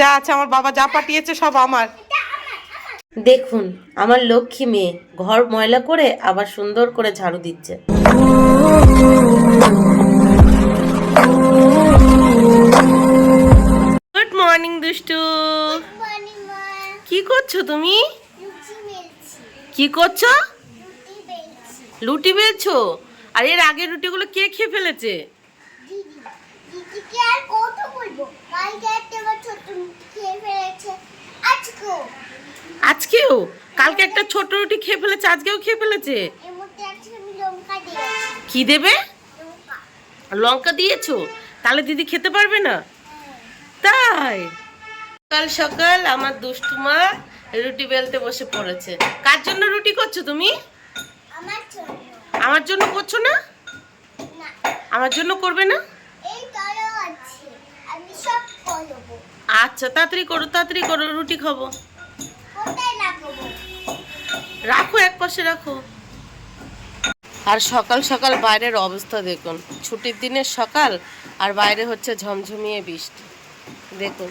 যা আছে আমার বাবা যা পাঠিয়েছে সব আমার। দেখুন আমার লক্ষ্মী মেয়ে ঘর ময়লা করে আবার সুন্দর করে ঝাড়ু দিচ্ছে। গুড মর্নিং দুষ্টু। কি করছ তুমি? কি করছ? লুটি বেলছো? আর এর আগের রুটিগুলো কে খেয়ে ফেলেছে দিদিকে আর কত বলব কালকে একটা বছর তুমি খেয়ে ফেলেছে আজকেও আজকেও কালকে একটা ছোট রুটি খেয়ে ফেলেছে আজকেও খেয়ে ফেলেছে? কি দেবে? লঙ্কা। দিয়েছ? তাহলে দিদি খেতে পারবে না? তাই। সকাল সকাল আমার দুষ্টু মা রুটি বেলতে বসে পড়েছে। কার জন্য রুটি করছ তুমি? আমার জন্য। করছ না? আমার জন্য করবে না? আচ্ছা তাড়াতাড়ি করো তাড়াতাড়ি করো রুটি খাব। রাখো এক পাশে রাখো। আর সকাল সকাল বাইরের অবস্থা দেখুন। ছুটির দিনের সকাল আর বাইরে হচ্ছে ঝমঝমিয়ে বৃষ্টি। দেখুন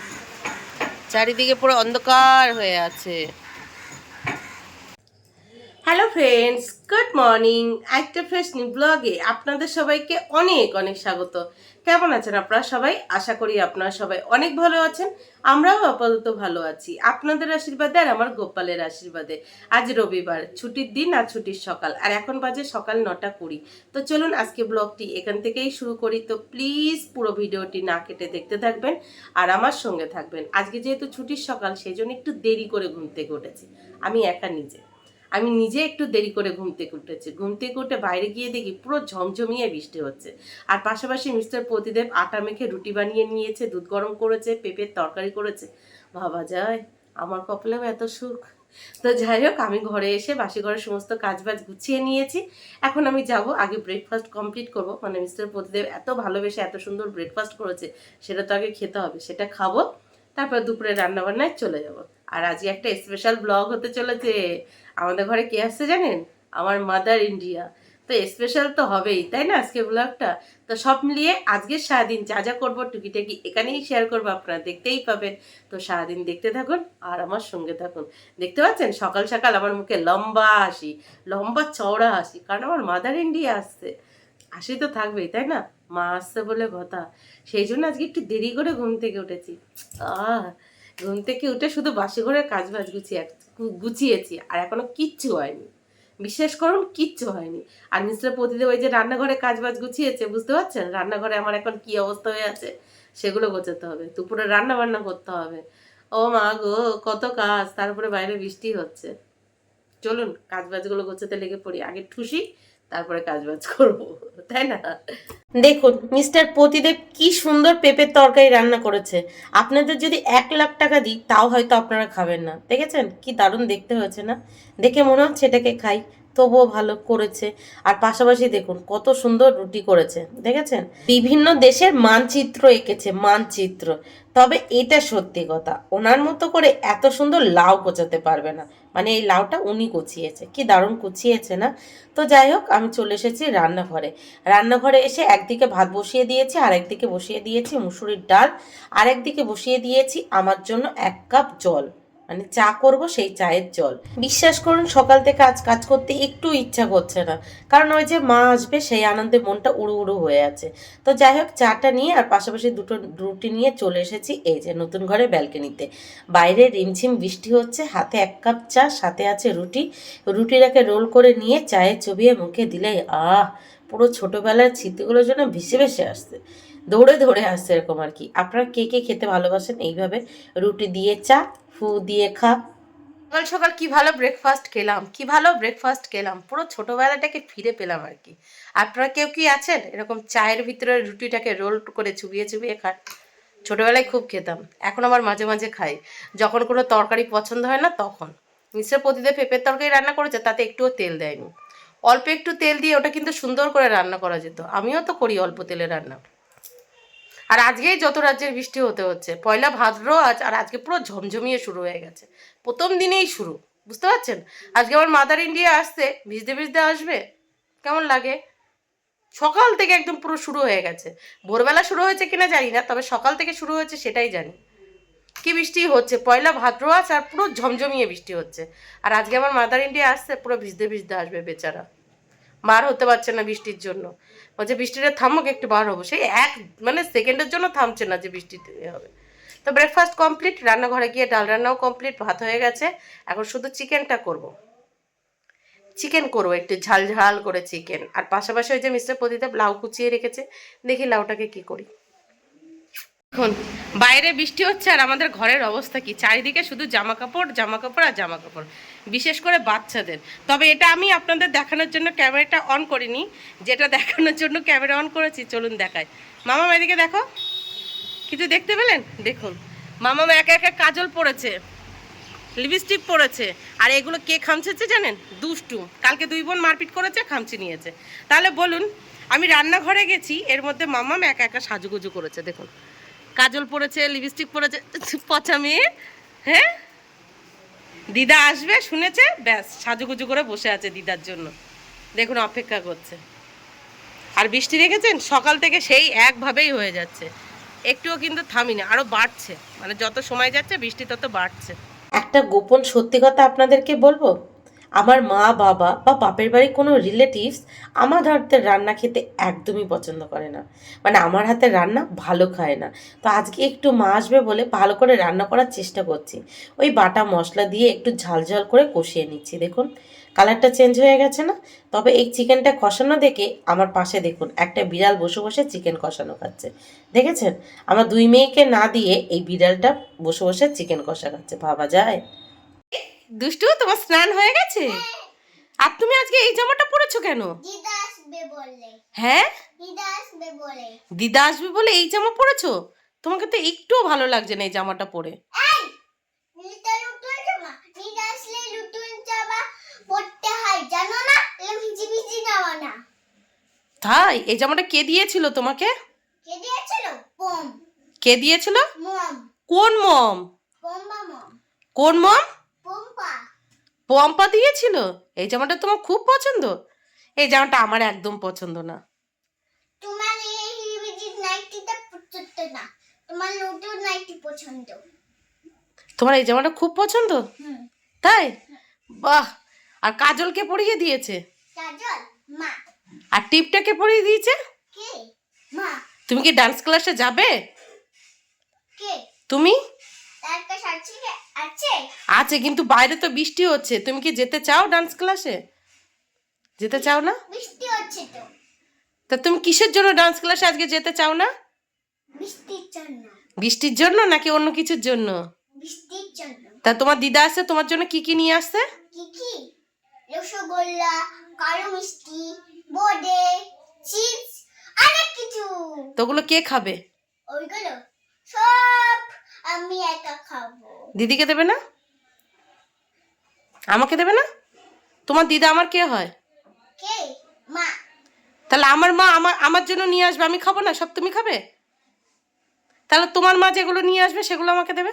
চারিদিকে পুরো অন্ধকার হয়ে আছে। হ্যালো ফ্রেন্ডস গুড মর্নিং একটা ফ্রেশ নিউ ব্লগে আপনাদের সবাইকে অনেক অনেক স্বাগত। কেমন আছেন আপনারা সবাই? আশা করি আপনারা সবাই অনেক ভালো আছেন। আমরাও আপাতত ভালো আছি। আপনাদের আশীর্বাদে আর আমার গোপালের আশীর্বাদে। আজ রবিবার, ছুটির দিন আর ছুটির সকাল। আর এখন বাজে সকাল নটা কুড়ি। তো চলুন আজকে ব্লগটি এখান থেকেই শুরু করি। তো প্লিজ পুরো ভিডিওটি না কেটে দেখতে থাকবেন আর আমার সঙ্গে থাকবেন। আজকে যেহেতু ছুটির সকাল সেই জন্য একটু দেরি করে ঘুম থেকে উঠেছি। আমি একা নিজে। আমি নিজে একটু দেরি করে ঘুম থেকে উঠেছি। ঘুম থেকে উঠে বাইরে গিয়ে দেখি পুরো ঝমঝমিয়ে বৃষ্টি হচ্ছে। আর পাশাপাশি মিস্টার প্রতিদেব আটা মেখে রুটি বানিয়ে নিয়েছে, দুধ গরম করেছে, পেঁপের তরকারি করেছে। ভাবা যায়, আমার কপালেও এত সুখ। তো যাই হোক, আমি ঘরে এসে বাসি ঘরের সমস্ত কাজবাজ গুছিয়ে নিয়েছি। এখন আমি যাব, আগে ব্রেকফাস্ট কমপ্লিট করব। মানে মিস্টার প্রতিদেব এত ভালোবেসে এত সুন্দর ব্রেকফাস্ট করেছে, সেটা তো আগে খেতে হবে, সেটা খাব। তারপর দুপুরে রান্নাবান্নায় চলে যাব। আর আজকে একটা স্পেশাল ব্লগ হতে চলেছে। আমাদের ঘরে কে আসছে জানেন? আমার মাদার ইন্ডিয়া তো স্পেশাল তো হবেই, তাই না আজকে ব্লগটা তো সব মিলিয়ে আজকে সারাদিন যা যা করব টুকিটাকি এখানেই শেয়ার করব, আপনারা দেখতেই পাবেন। তো সারাদিন দেখতে থাকুন আর আমার সঙ্গে থাকুন। দেখতে পাচ্ছেন? সকাল সকাল আমার মুখে লম্বা হাসি, লম্বা চওড়া হাসি, কারণ আমার মাদার ইন্ডিয়া আসছে। হাসি তো থাকবেই, তাই না? মা আসছে বলে কথা। সেই জন্য আজকে একটু দেরি করে ঘুম থেকে উঠেছি। আহ ঘুম থেকে উঠে শুধু বাসি ঘরের কাজ বাজ গুছিয়ে গুছিয়েছি, আর এখনও কিচ্ছু হয়নি। বিশ্বাস করুন, কিচ্ছু হয়নি। আর মিস্টার প্রতিদেব ওই যে রান্নাঘরে কাজ বাজ গুছিয়েছে, বুঝতে পারছেন? রান্নাঘরে আমার এখন কি অবস্থা হয়ে আছে, সেগুলো গোছাতে হবে। দুপুরে রান্না বান্না করতে হবে। ও মা গো, কত কাজ, তারপরে বাইরে বৃষ্টি হচ্ছে। চলুন কাজ বাজগুলো গোছাতে লেগে পড়ি আগে ঠুসি, তারপরে কাজ বাজ করব, তাই না? দেখুন, মিস্টার প্রতিদেব কি সুন্দর পেঁপের তরকারি রান্না করেছে। আপনাদের যদি এক লাখ টাকা দিই, তাও হয়তো আপনারা খাবেন না, দেখেছেন? কি দারুণ দেখতে হয়েছে না? দেখে মনে হচ্ছে এটাকে খাই, তবুও ভালো করেছে। আর পাশাপাশি দেখুন, কত সুন্দর রুটি করেছে, দেখেছেন? বিভিন্ন দেশের মানচিত্র এঁকেছে, মানচিত্র। তবে এটা সত্যি কথা, ওনার মতো করে এত সুন্দর লাউ কোচাতে পারবে না। মানে এই লাউটা উনি কুচিয়েছে। কি দারুণ কুচিয়েছে না? তো যাই হোক, আমি চলে এসেছি রান্নাঘরে। রান্নাঘরে এসে একদিকে ভাত বসিয়ে দিয়েছি আর একদিকে বসিয়ে দিয়েছি মুসুরির ডাল আর একদিকে বসিয়ে দিয়েছি আমার জন্য এক কাপ জল। মানে চা করব সেই চায়ের জল। বিশ্বাস করুন, সকাল থেকে আজ কাজ করতে একটু ইচ্ছা করছে না। কারণ ওই যে মা আসবে, সেই আনন্দে মনটা উড়ু উড়ু হয়ে আছে। তো যাই হোক, চাটা নিয়ে আর পাশাপাশি দুটো রুটি নিয়ে চলে এসেছি এই যে নতুন ঘরে ব্যালকনিতে। বাইরে রিমঝিম বৃষ্টি হচ্ছে, হাতে এক কাপ চা, সাথে আছে রুটি। রুটিটাকে রোল করে নিয়ে চায়ে চবিয়ে মুখে দিলে আহ, পুরো ছোটবেলার স্মৃতিগুলো জন্য ভেসে ভেসে আসছে। দৌড়ে দৌড়ে আসছে এরকম আর কি। আপনারা কে কে খেতে ভালোবাসেন এইভাবে? রুটি দিয়ে চা, ফু দিয়ে খা। সকাল সকাল কি ভালো ব্রেকফাস্ট খেলাম, কি ভালো ব্রেকফাস্ট খেলাম, পুরো ছোটোবেলাটাকে ফিরে পেলাম আর কি। আপনারা কেউ কি আছেন? এরকম চায়ের ভিতরে রুটিটাকে রোল করে চুবিয়ে চুবিয়ে খান। ছোটোবেলায় খুব খেতাম, এখন আবার মাঝে মাঝে খাই। যখন কোনো তরকারি পছন্দ হয় না তখন। মিস্টার প্রতিদেব পেঁপের তরকারি রান্না করেছে, তাতে একটুও তেল দেয়নি। অল্প একটু তেল দিয়ে ওটা কিন্তু সুন্দর করে রান্না করা যেত। আমিও তো করি অল্প তেলে রান্না। আর আজকেই যত রাজ্যের বৃষ্টি হতে হচ্ছে, পয়লা ভাদ্র আজ, আর আজকে পুরো ঝমঝমিয়ে শুরু হয়ে গেছে। প্রথম দিনেই শুরু, বুঝতে পারছেন? আজকে আমার মাদার ইন্ডিয়া আসছে, ভিজতে ভিজতে আসবে? কেমন লাগে? সকাল থেকে একদম পুরো শুরু হয়ে গেছে। ভোরবেলা শুরু হয়েছে কিনা জানি না, তবে সকাল থেকে শুরু হয়েছে সেটাই জানি। কি বৃষ্টি হচ্ছে? পয়লা ভাদ্র আছে আর পুরো ঝমঝমিয়ে বৃষ্টি হচ্ছে। আর আজকে আমার মাদার ইন্ডিয়া আসছে, পুরো ভিজতে ভিজতে আসবে বেচারা। বার হতে পারছে না বৃষ্টির জন্য। বলছে, বৃষ্টিটা থামুক, একটু বার হব। সেই এক মানে সেকেন্ডের জন্য থামছে না যে বৃষ্টি হবে। তো ব্রেকফাস্ট কমপ্লিট রান্নাঘরে গিয়ে ডাল রান্নাও কমপ্লিট ভাত হয়ে গেছে। এখন শুধু চিকেনটা করব। চিকেন করব, একটু ঝাল ঝাল করে চিকেন। আর পাশাপাশি ওই যে মিস্টার প্রদীপ লাউ কুচিয়ে রেখেছে, দেখি লাউটাকে কি করি। এখন বাইরে বৃষ্টি হচ্ছে আর আমাদের ঘরের অবস্থা কি? চারিদিকে শুধু জামা কাপড় জামা কাপড় আর জামা কাপড় বিশেষ করে বাচ্চাদের। তবে এটা আমি আপনাদের দেখানোর জন্য ক্যামেরাটা অন করিনি। যেটা দেখানোর জন্য ক্যামেরা অন করেছি, চলুন দেখায় মামা এদিকে দেখো। কিছু দেখতে পেলেন? দেখুন। মামা একা একা কাজল পড়েছে লিপস্টিক পড়েছে আর এগুলো কে খামছেছে জানেন? দুষ্টু। কালকে দুই বোন মারপিট করেছে, খামচি নিয়েছে। তাহলে বলুন, আমি রান্নাঘরে গেছি, এর মধ্যে মামা মাম্মাম একা একা সাজুগুজু করেছে, দেখুন। কাজল পড়েছে লিপস্টিক পড়েছে পচা মেয়ে হ্যাঁ? দিদা আসবে, শুনেছে? ব্যাস, সাজুগুজু করে বসে আছে দিদার জন্য। দেখুন, অপেক্ষা করছে। আর বৃষ্টি দেখেছেন? সকাল থেকে সেই একভাবেই হয়ে যাচ্ছে। একটুও কিন্তু থামিনি আরও বাড়ছে। মানে যত সময় যাচ্ছে, বৃষ্টি তত বাড়ছে। একটা গোপন সত্যি কথা আপনাদেরকে বলব? আমার মা, বাবা বা বাপের বাড়ির কোনো রিলেটিভস আমার হাতের রান্না খেতে একদমই পছন্দ করে না। মানে আমার হাতের রান্না ভালো খায় না। তো আজকে একটু মা আসবে বলে ভালো করে রান্না করার চেষ্টা করছি। ওই বাটা মশলা দিয়ে একটু ঝাল ঝাল করে কষিয়ে নিচ্ছি। দেখুন কালারটা চেঞ্জ হয়ে গেছে না? তবে এই চিকেনটা কষানো দেখে আমার পাশে দেখুন, একটা বিড়াল বসে বসে চিকেন কষানো খাচ্ছে। দেখেছেন? আমার দুই মেয়েকে না দিয়ে এই বিড়ালটা বসে বসে চিকেন কষা খাচ্ছে। ভাবা যায়? দুষ্টু তোমার স্নান হয়ে গেছে? আর তুমি আজকে এই জামাটা পরেছো কেন? হ্যাঁ? দিদা আসবে বলে। এই জামা পরেছো? তোমাকে তো একটুও ভালো লাগছে না এই জামাটা পরে। হয় তাই? এই জামাটা কে দিয়েছিল তোমাকে? কে দিয়েছিল? কে দিয়েছিল? কোন মম। কোন মম? পম্পা। পম্পা দিয়েছিল? এই জামাটা তোমার খুব পছন্দ? এই জামাটা আমার একদম পছন্দ না। তোমার এই নাইটিটা পছন্দ না। তোমার নাইটি পছন্দ। তোমার এই জামাটা খুব পছন্দ? তাই? বাহ! আর কাজলকে পরিয়ে দিয়েছে? কাজল মা। আর টিপটাকে পরিয়ে দিয়েছে? কে? মা। তুমি কি ডান্স ক্লাসে যাবে? কে? তুমি? আছে আছে? আছে কিন্তু বাইরে তো বৃষ্টি হচ্ছে। তুমি কি যেতে চাও ডান্স ক্লাসে যেতে চাও না? বৃষ্টি হচ্ছে তো। তা তুমি কিসের জন্য ডান্স ক্লাসে আজকে যেতে চাও না? বৃষ্টির জন্য। বৃষ্টির জন্য নাকি অন্য কিছুর জন্য? বৃষ্টির জন্য। তা তোমার দিদা আসছে তোমার জন্য কি কি নিয়ে আসছে? কি কি? রসগোল্লা কালো মিষ্টি বোঁদে চিপস অনেক কিছু। তো ওগুলো কে খাবে? ওইগুলো সব আমি একা খাব। দিদিকে দেবে না? আমাকে দেবে না? তোমার দিদা আমার কে হয়? কে? মা। তাহলে আমার মা আমার আমার জন্য নিয়ে আসবে আমি খাব না? সব তুমি খাবে? তাহলে তোমার মা যেগুলো নিয়ে আসবে সেগুলো আমাকে দেবে?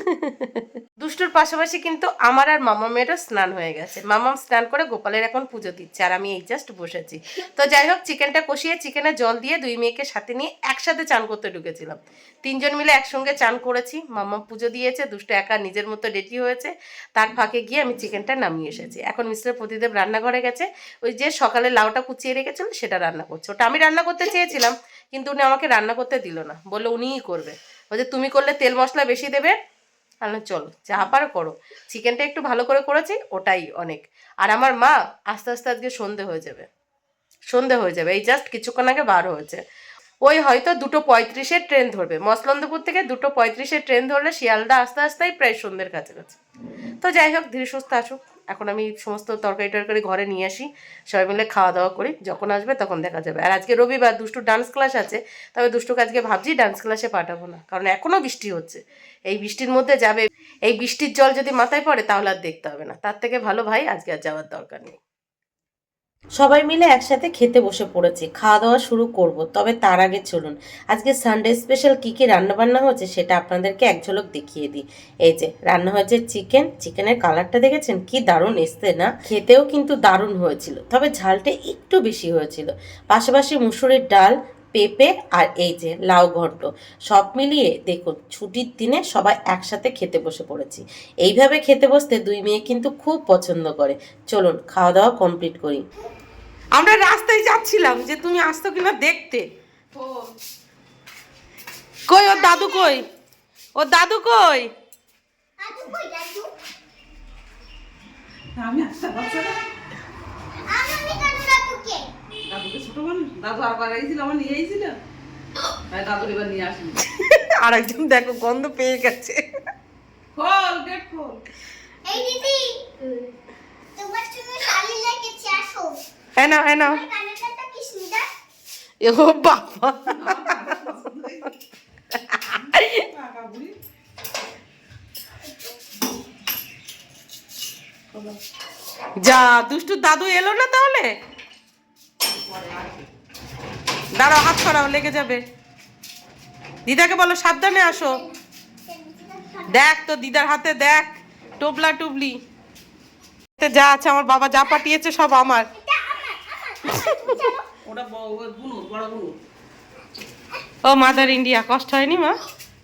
দুষ্টুর পাশাপাশি কিন্তু আমার আর মামা মেয়েরও স্নান হয়ে গেছে। মামাম স্নান করে গোপালের এখন পুজো দিচ্ছে আর আমি এই জাস্ট বসেছি। তো যাই হোক, চিকেনটা কষিয়ে চিকেনে জল দিয়ে দুই মেয়েকে সাথে নিয়ে একসাথে চান করতে ঢুকেছিলাম। তিনজন মিলে একসঙ্গে চান করেছি, মামা পুজো দিয়েছে, দুষ্টু একা নিজের মতো রেডি হয়েছে। তার ফাঁকে গিয়ে আমি চিকেনটা নামিয়ে এসেছি। এখন মিস্টার প্রতিদেব রান্নাঘরে গেছে, ওই যে সকালে লাউটা কুচিয়ে রেখেছিল সেটা রান্না করছে। ওটা আমি রান্না করতে চেয়েছিলাম, কিন্তু উনি আমাকে রান্না করতে দিল না। বলল উনিই করবে। বলছে, তুমি করলে তেল মশলা বেশি দেবে বললাম, চলো যা পারো করো। চিকেনটা একটু ভালো করে করেছি ওটাই অনেক। আর আমার মা আস্তে আস্তে আজকে সন্ধে হয়ে যাবে। সন্ধে হয়ে যাবে এই জাস্ট কিছুক্ষণ আগে বার হয়েছে। ওই হয়তো দুটো পঁয়ত্রিশের ট্রেন ধরবে। মসলন্দপুর থেকে দুটো পঁয়ত্রিশের ট্রেন ধরলে শিয়ালদা আস্তে আস্তেই প্রায় সন্ধ্যের কাছাকাছি। তো যাই হোক ধীরে সুস্থ আসুক। এখন আমি সমস্ত তরকারি টরকারি ঘরে নিয়ে আসি। সবাই মিলে খাওয়া দাওয়া করি, যখন আসবে তখন দেখা যাবে। আর আজকে রবিবার দুষ্টু ডান্স ক্লাস আছে, তবে দুষ্টুকে আজকে ভাবছি ডান্স ক্লাসে পাঠাবো না, কারণ এখনও বৃষ্টি হচ্ছে। এই বৃষ্টির মধ্যে যাবে, এই বৃষ্টির জল যদি মাথায় পড়ে তাহলে আর দেখতে হবে না। তার থেকে ভালো ভাই আজকে আর যাওয়ার দরকার নেই। সবাই মিলে একসাথে খেতে বসে পড়েছি খাওয়া দাওয়া শুরু করব, তবে তার আগে চলুন। আজকে সানডে স্পেশাল কী কী রান্না বান্না হয়েছে সেটা আপনাদেরকে এক ঝলক দেখিয়ে দিই। এই যে, রান্না হয়েছে চিকেন চিকেনের কালারটা দেখেছেন? কি দারুণ এসতে না? খেতেও কিন্তু দারুণ হয়েছিল, তবে ঝালটা একটু বেশি হয়েছিল। পাশাপাশি মুসুরের ডাল পেঁপে আর এই যে লাউ ঘন্ট সব মিলিয়ে দেখুন ছুটির দিনে সবাই একসাথে খেতে বসে পড়েছি। এইভাবে খেতে বসতে দুই মেয়ে কিন্তু খুব পছন্দ করে। চলুন খাওয়া দাওয়া কমপ্লিট করি। আমরা রাস্তায় যাচ্ছিলাম যে তুমি আসতো কিনা দেখতে। কই ওর দাদু কই? ওর দাদু কই? আমি একটা বাচ্চা না। দাদুকে দাদুকে ছোট মানুষ দাদু আবার আইছিল আমার নিয়ে আইছিল। দাদুর এবার নিয়ে আসিনি। আর একজন দেখো গন্ধ পেয়ে গেছে। খোল গেট খোল। এই দিদি তোমার জন্য শালি লেগেছে আসো। হ্যাঁ হ্যাঁ ও বাবা। যা দুষ্টু দাদু এলো না তাহলে? দাঁড়াও হাত সরাও লেগে যাবে। দিদাকে বলো সাবধানে আসো। দেখ তো দিদার হাতে দেখ টোবলা টুবলি। যা আছে আমার বাবা যা পাঠিয়েছে সব আমার। ও মাদার ইন্ডিয়া কষ্ট হয়নি মা?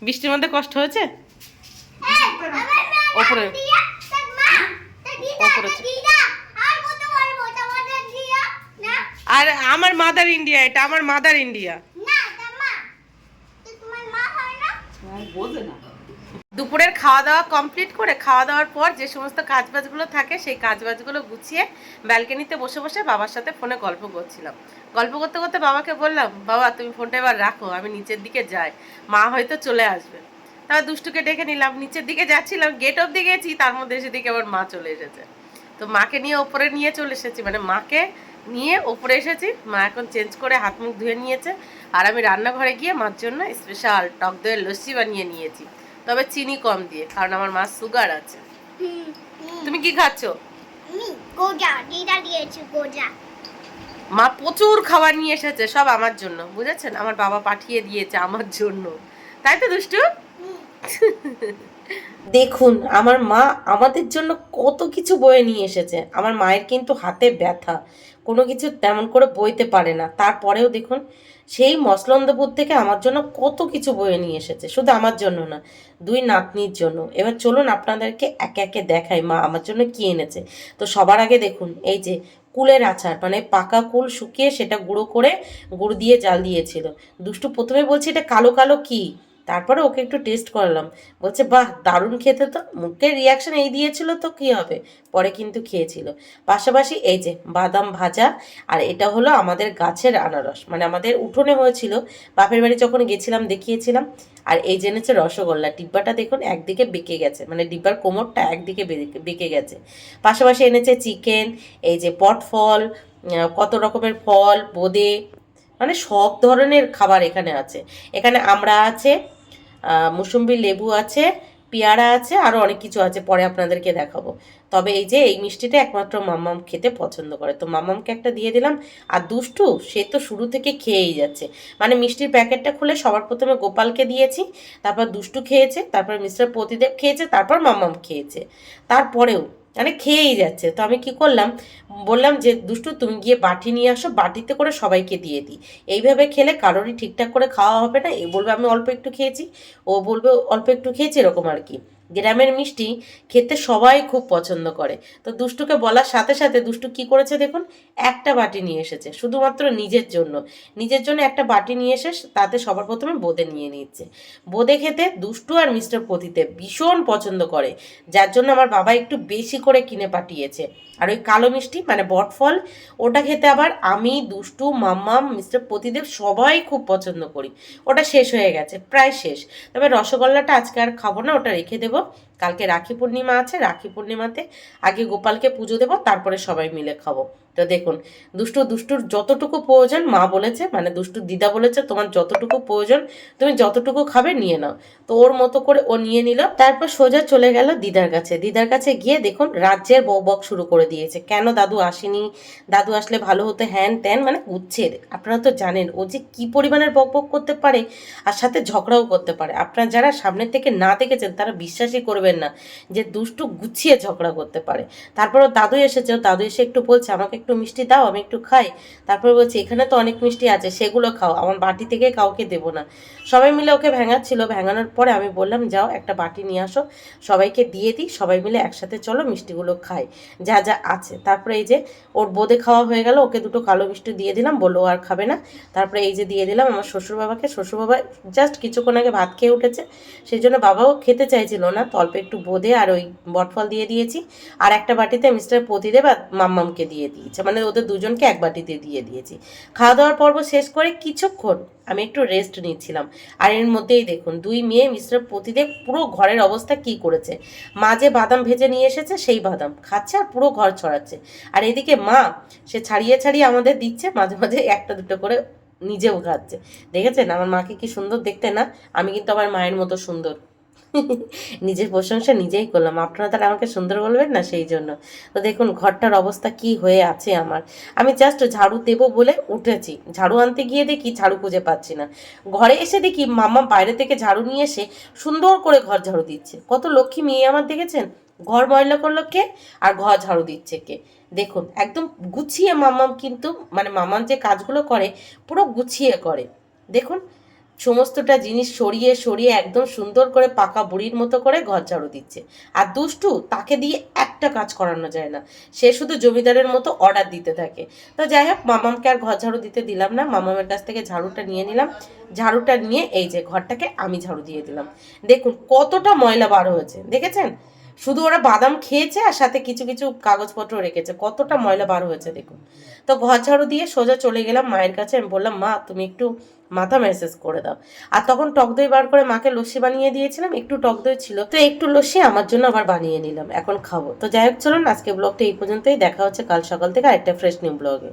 বৃষ্টির মধ্যে কষ্ট হয়েছে? ওপরে। ওপরে। আর আমার মাদার ইন্ডিয়া এটা আমার মাদার ইন্ডিয়া হ্যাঁ, বোঝে না। দুপুরের খাওয়া দাওয়া কমপ্লিট করে খাওয়া দাওয়ার পর যে সমস্ত কাজবাজগুলো থাকে সেই কাজবাজগুলো গুছিয়ে ব্যালকনিতে বসে বসে বাবার সাথে ফোনে গল্প করছিলাম। গল্প করতে করতে বাবাকে বললাম বাবা তুমি ফোনটা এবার রাখো আমি নিচের দিকে যাই। মা হয়তো চলে আসবে। তারপর দুষ্টুকে ডেকে নিলাম নিচের দিকে যাচ্ছিলাম গেট অব্দি গেছি তার মধ্যে সেদিকে আবার মা চলে এসেছে। তো মাকে নিয়ে ওপরে নিয়ে চলে এসেছি মানে মাকে নিয়ে ওপরে এসেছি। মা এখন চেঞ্জ করে হাত মুখ ধুয়ে নিয়েছে। আর আমি রান্নাঘরে গিয়ে মার জন্য স্পেশাল টক দইয়ের লস্যি বানিয়ে নিয়েছি। তবে চিনি কম দিয়ে কারণ আমার মার সুগার আছে। তুমি কি খাচ্ছ? মা প্রচুর খাবার নিয়ে এসেছে সব আমার জন্য বুঝেছেন? আমার বাবা পাঠিয়ে দিয়েছে আমার জন্য। তাই তো দুষ্টু? দেখুন, আমার মা আমাদের জন্য কত কিছু বয়ে নিয়ে এসেছে। আমার মায়ের কিন্তু হাতে ব্যথা। কোনো কিছু তেমন করে বইতে পারে না। তারপরেও দেখুন, সেই মসলন্দপুর থেকে আমার জন্য কত কিছু বয়ে নিয়ে এসেছে। শুধু আমার জন্য না, দুই নাতনির জন্য। এবার চলুন আপনাদেরকে একে একে দেখাই মা আমার জন্য কি এনেছে। তো সবার আগে দেখুন, এই যে কুলের আচার মানে পাকা কুল শুকিয়ে সেটা গুঁড়ো করে, গুড় দিয়ে জাল দিয়েছিল। দুষ্টু প্রথমে বলছে, এটা কালো কালো কি? তারপরে ওকে একটু টেস্ট করলাম। বলছে বাহ দারুণ খেতে তো। মুখের রিয়াকশন এই দিয়েছিল তো কী হবে? পরে কিন্তু খেয়েছিল। পাশাপাশি এই যে বাদাম ভাজা আর এটা হলো আমাদের গাছের আনারস। মানে আমাদের উঠোনে হয়েছিল বাপের বাড়ি যখন গেছিলাম দেখিয়েছিলাম। আর এই জেনেছে রসগোল্লা ডিব্বাটা দেখুন একদিকে বেঁকে গেছে। মানে ডিব্বার কোমরটা একদিকে বেঁকে- গেছে। পাশাপাশি এনেছে চিকেন এই যে পটফল আহ, কত রকমের ফল বোঁদে। মানে সব ধরনের খাবার এখানে আছে। এখানে আমরা আছে মুসুম্বি লেবু আছে, পেয়ারা আছে আরও অনেক কিছু আছে, পরে আপনাদেরকে দেখাবো। তবে এই যে, এই মিষ্টিটা একমাত্র মাম্মাম খেতে পছন্দ করে। তো মাম্মামকে একটা দিয়ে দিলাম, আর দুষ্টু, সে তো শুরু থেকে খেয়েই যাচ্ছে। মানে মিষ্টির প্যাকেটটা খুলে সবার প্রথমে গোপালকে দিয়েছি, তারপর দুষ্টু খেয়েছে, তারপর মিস্টার প্রতিদেব খেয়েছে, তারপর মাম্মাম খেয়েছে। তারপরেও মানে খেয়েই যাচ্ছে। তো আমি কি করলাম? বললাম যে, দুষ্টু, তুমি গিয়ে বাটি নিয়ে আসো, বাটিতে করে সবাইকে দিয়ে দিই। এইভাবে খেলে কারোরই ঠিকঠাক করে খাওয়া হবে না। এ বলবে, আমি অল্প একটু খেয়েছি। ও বলবে, অল্প একটু খেয়েছি, এরকম আর কি। গ্রামের মিষ্টি খেতে সবাই খুব পছন্দ করে। তো দুষ্টুকে বলার সাথে সাথে দুষ্টু কি করেছে দেখুন? একটা বাটি নিয়ে এসেছে, শুধুমাত্র নিজের জন্য। নিজের জন্য একটা বাটি নিয়ে এসে তাতে সবার প্রথমে বোঁদে নিয়ে নিচ্ছে। বোঁদে খেতে দুষ্টু আর মিস্টার পতিতে ভীষণ পছন্দ করে, যার জন্য আমার বাবা একটু বেশি করে কিনে পাঠিয়েছে। আর ওই কালো মিষ্টি মানে বটফল ওটা খেতে আবার আমি, দুষ্টু, মাম্মাম, মিস্টার প্রতিদেব সবাই খুব পছন্দ করি। ওটা শেষ হয়ে গেছে, প্রায় শেষ। তবে রসগোল্লাটা আজকে আর খাব না, ওটা রেখে দেবো। কালকে রাখি পূর্ণিমা আছে, রাখি পূর্ণিমাতে আগে গোপালকে পুজো দেবো, তারপরে সবাই মিলে খাব। তো দেখুন, দুষ্টু দুষ্টুর যতটুকু প্রয়োজন, মা বলেছে মানে দুষ্টুর দিদা বলেছে, তোমার যতটুকু প্রয়োজন, তুমি যতটুকু খাবে নিয়ে নাও। তো ওর মতো করে ও নিয়ে নিল, তারপর সোজা চলে গেল দিদার কাছে। দিদার কাছে গিয়ে দেখুন, রাজ্যের বক শুরু করে দিয়েছে। কেন দাদু আসেনি? দাদু আসলে ভালো হতো, হ্যান ত্যান মানে উচ্ছেদ। আপনারা তো জানেন, ও যে কি পরিমাণের বক বক করতে পারে, আর সাথে ঝগড়াও করতে পারে। আপনারা যারা সামনের থেকে না দেখেছেন, তারা বিশ্বাসই করবেন না যে দুষ্টু গুছিয়ে ঝগড়া করতে পারে। তারপর দাদু এসেছে দাদু এসে একটু বলছে, আমাকে একটু মিষ্টি দাও, আমি একটু খাই। তারপর বলছে, এখানে তো অনেক মিষ্টি আছে, সেগুলো খাও, আমার বাটি থেকে কাউকে দেবো না। সবাই মিলে ওকে ভেঙাচ্ছিল। ভেঙানোর পরে আমি বললাম, যাও, একটা বাটি নিয়ে আসো, সবাইকে দিয়ে দিই, সবাই মিলে একসাথে চলো মিষ্টিগুলো খাই, যা যা আছে। তারপরে এই যে ওর বোদে খাওয়া হয়ে গেল, ওকে দুটো কালো মিষ্টি দিয়ে দিলাম, বলল আর খাবে না। তারপরে এই যে দিয়ে দিলাম আমার শ্বশুর বাবাকে শ্বশুর বাবা জাস্ট কিছুক্ষণ আগে ভাত খেয়ে উঠেছে, সেই জন্য বাবাও খেতে চাইছিল না, তো অল্প একটু বোদে আর ওই বটফল দিয়ে দিয়েছি। আর একটা বাটিতে মিস্টার প্রতিদেব আর মাম্মামকে দিয়ে দিয়েছে। মানে ওদের দুজনকে এক বাটিতে দিয়ে দিয়েছি। খাওয়া দাওয়ার পর্ব শেষ করে কিছুক্ষণ আমি একটু রেস্ট নিচ্ছিলাম। আর এর মধ্যেই দেখুন, দুই মেয়ে মিস্টার প্রতিদেব পুরো ঘরের অবস্থা কি করেছে। মা যে বাদাম ভেজে নিয়ে এসেছে, সেই বাদাম খাচ্ছে আর পুরো ঘর ছড়াচ্ছে। আর এদিকে মা, সে ছাড়িয়ে ছাড়িয়ে আমাদের দিচ্ছে, মাঝে মাঝে একটা দুটো করে নিজেও খাচ্ছে। দেখেছেন? আমার মাকে কি সুন্দর দেখতে না? আমি কিন্তু আমার মায়ের মতো সুন্দর। নিজের প্রশংসা নিজেই করলাম। আপনারা তারা আমাকে সুন্দর বলবেন না সেই জন্য? তো দেখুন, ঘরটার অবস্থা কি হয়ে আছে আমার। আমি জাস্ট ঝাড়ু দেবো বলে উঠেছি। ঝাড়ু আনতে গিয়ে দেখি ঝাড়ু খুঁজে পাচ্ছি না। ঘরে এসে দেখি মাম্মা বাইরে থেকে ঝাড়ু নিয়ে এসে সুন্দর করে ঘর ঝাড়ু দিচ্ছে। কত লক্ষ্মী মেয়ে আমার দেখেছেন? ঘর ময়লা করল কে? আর ঘর ঝাড়ু দিচ্ছে কে? দেখুন, একদম গুছিয়ে মাম্মাম কিন্তু মানে মামাম যে কাজগুলো করে, পুরো গুছিয়ে করে। দেখুন সমস্তটা জিনিস সরিয়ে সরিয়ে একদম সুন্দর করে পাকা বুড়ির মতো করে ঘর ঝাড়ু দিচ্ছে। আর দুষ্টু তাকে দিয়ে একটা কাজ করানো যায় না। সে শুধু জমিদারের মতো অর্ডার দিতে থাকে। তো যাই হোক, মামামকে আর ঘর ঝাড়ু দিতে দিলাম না। মামামের কাছ থেকে ঝাড়ুটা নিয়ে নিলাম। ঝাড়ুটা নিয়ে এই যে ঘরটাকে আমি ঝাড়ু দিয়ে দিলাম। দেখুন কতটা ময়লা বার হয়েছে। দেখেছেন? শুধু ওরা বাদাম খেয়েছে আর সাথে কিছু কিছু কাগজপত্র রেখেছে। কতটা ময়লা বার হয়েছে দেখুন। তো ঘর ঝাড়ু দিয়ে সোজা চলে গেলাম মায়ের কাছে। আমি বললাম, মা, তুমি একটু মাথা মেসেজ করে দাও। আর তখন টক দই বার করে মাকে লস্যি বানিয়ে দিয়েছিলাম। একটু টক দই ছিল। তো একটু লস্যি আমার জন্য আবার বানিয়ে নিলাম। এখন খাব। তো যাই হোক, চলুন আজকে ব্লগটা এই পর্যন্তই। দেখা হচ্ছে কাল সকাল থেকে আরেকটা ফ্রেশ নিউ ব্লগে